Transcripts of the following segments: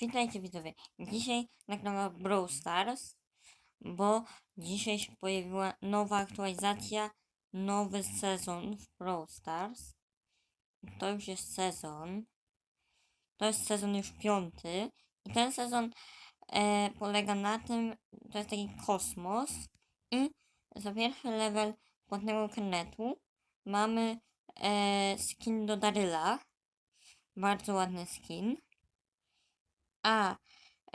Witajcie widzowie. Dzisiaj nagrywam Brawl Stars, bo dzisiaj się pojawiła nowa aktualizacja, nowy sezon w Brawl Stars. To już jest sezon. To jest sezon już piąty. I ten sezon e, polega na tym, to jest taki kosmos i za pierwszy level płatnego karnetu mamy e, skin do Daryla. Bardzo ładny skin. A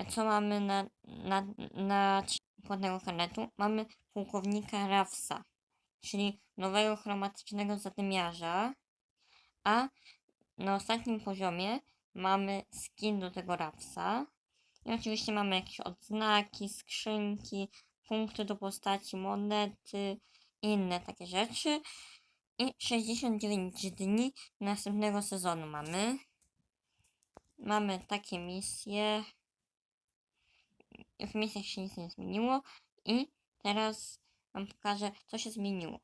co mamy na, na, na płatnego karnetu? Mamy pułkownika Rawsa, czyli nowego chromatycznego zadymiarza. A na ostatnim poziomie mamy skin do tego Rawsa. I oczywiście mamy jakieś odznaki, skrzynki, punkty do postaci, monety i inne takie rzeczy. I 69 dni następnego sezonu mamy. Mamy takie misje. W misjach się nic nie zmieniło. I teraz wam pokażę, co się zmieniło.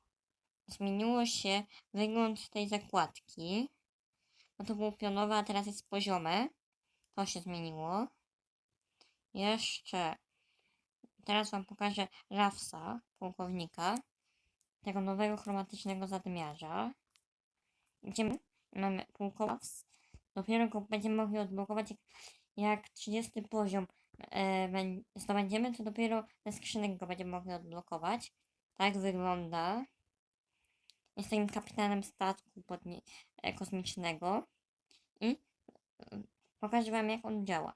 Zmieniło się wygląd tej zakładki. Bo to było pionowe, a teraz jest poziome. To się zmieniło. Jeszcze teraz wam pokażę Rafsa, pułkownika. Tego nowego chromatycznego zadymiarza. Gdzie my mamy pułkownik. Dopiero go będziemy mogli odblokować jak, jak 30 poziom e, bę- zdobędziemy, to dopiero ze skrzynek go będziemy mogli odblokować. Tak wygląda. Jest takim kapitanem statku podnie- e, kosmicznego. I e, pokażę wam jak on działa.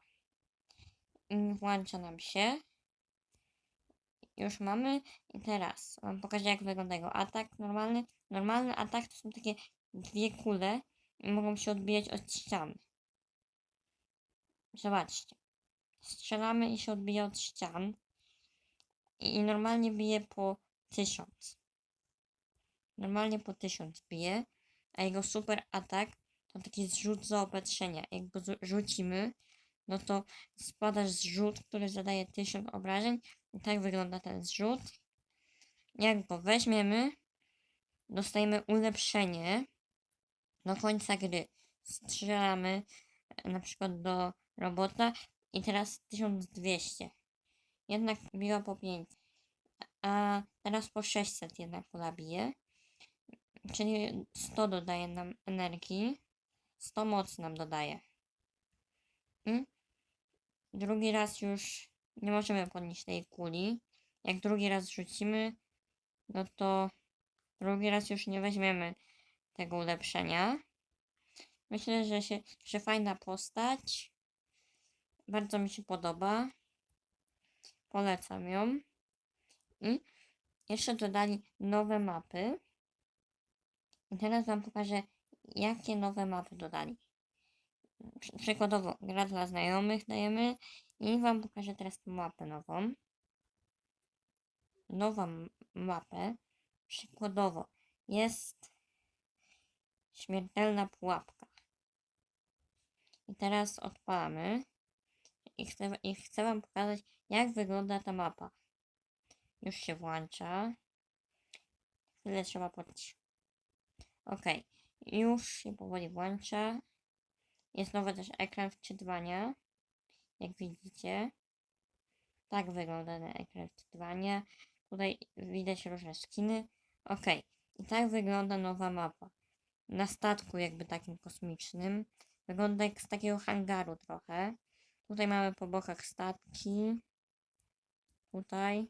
I włącza nam się. Już mamy. I teraz wam pokażę jak wygląda jego atak normalny. Normalny atak to są takie dwie kule mogą się odbijać od ścian. Zobaczcie. Strzelamy i się odbija od ścian. I normalnie bije po 1000. Normalnie po 1000 bije. A jego super atak to taki zrzut zaopatrzenia. Jak go zu- rzucimy, no to spada zrzut, który zadaje 1000 obrażeń. I tak wygląda ten zrzut. Jak go weźmiemy, dostajemy ulepszenie do końca gry. Strzelamy e, na przykład do robota i teraz 1200. Jednak biła po 5. A teraz po 600 jednak kula bije. Czyli 100 dodaje nam energii. 100 mocy nam dodaje. I drugi raz już nie możemy podnieść tej kuli. Jak drugi raz rzucimy, no to drugi raz już nie weźmiemy tego ulepszenia. Myślę, że się, że fajna postać. Bardzo mi się podoba. Polecam ją. I jeszcze dodali nowe mapy. I teraz wam pokażę, jakie nowe mapy dodali. Przy- Przykładowo, gra dla znajomych dajemy i wam pokażę teraz mapę nową. Nową mapę. Przykładowo, jest śmiertelna pułapka. I teraz odpalamy. I chcę, I chcę Wam pokazać, jak wygląda ta mapa. Już się włącza. Chwilę trzeba podciąć. Ok, już się powoli włącza. Jest nowy też ekran wczytywania. Jak widzicie. Tak wygląda ten ekran wczytywania. Tutaj widać różne skiny. Ok, i tak wygląda nowa mapa. Na statku jakby takim kosmicznym. Wygląda jak z takiego hangaru trochę. Tutaj mamy po bokach statki. Tutaj.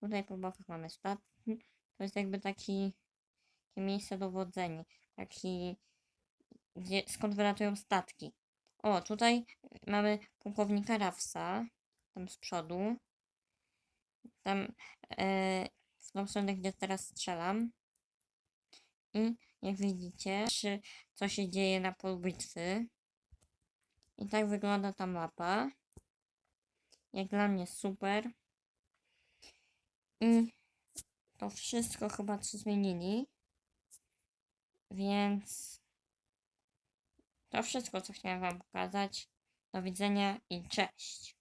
Tutaj po bokach mamy statki. To jest jakby taki takie miejsce dowodzenia. Taki gdzie, skąd wylatują statki. O, tutaj mamy pułkownika Rawsa. Tam z przodu. Tam e, w tą stronę, gdzie teraz strzelam. I jak widzicie, czy co się dzieje na polu. I tak wygląda ta mapa. Jak dla mnie super. I to wszystko chyba co zmienili. Więc to wszystko, co chciałem Wam pokazać. Do widzenia i cześć.